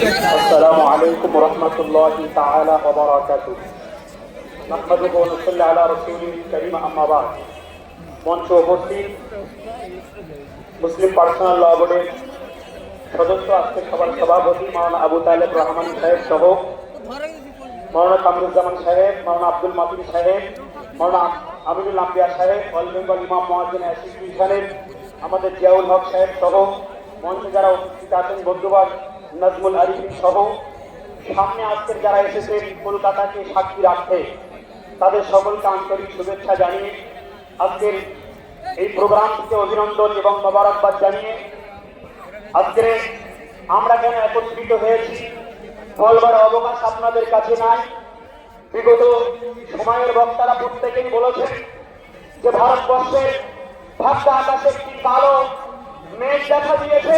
السلام عليكم ورحمة الله تعالى وبركاته نحمده ونصلي على رسوله الكريم أما بعد মঞ্চ উপস্থিত মুসলিম পার্সোনাল ল বোর্ডের সদস্য আজকে সবার সভাপতি মাওলানা আবু তালেব রহমান সাহেব সহ মাওলানা কামরুজ্জামান সাহেব মাওলানা আব্দুল মাতিন সাহেব মাওলানা আমিনুল আম্বিয়া সাহেব অল বেঙ্গল ইমাম মহাজিন অ্যাসোসিয়েশনের আমাদের জিয়াউল হক সাহেব সহ মঞ্চে যারা উপস্থিত আছেন বন্ধুবান নাজমুল আরিফিন সহ সামনে আজকের যারা এসেছেন কলকাতাকে সাক্ষী রাখতে, তাদের সকলকে আন্তরিক শুভেচ্ছা জানিয়ে আজকের এই প্রোগ্রাম থেকে অভিনন্দন এবং মোবারকবাদ জানিয়ে আজকে আমরা কেন একত্রিত হয়েছি বলবার অবকাশ আপনাদের কাছে নাই। বিগত সময়ের বক্তারা প্রত্যেকেই বলেছেন যে ভারতবর্ষের ভাগ্য আকাশে একটি কালো মেঘ দেখা দিয়েছে।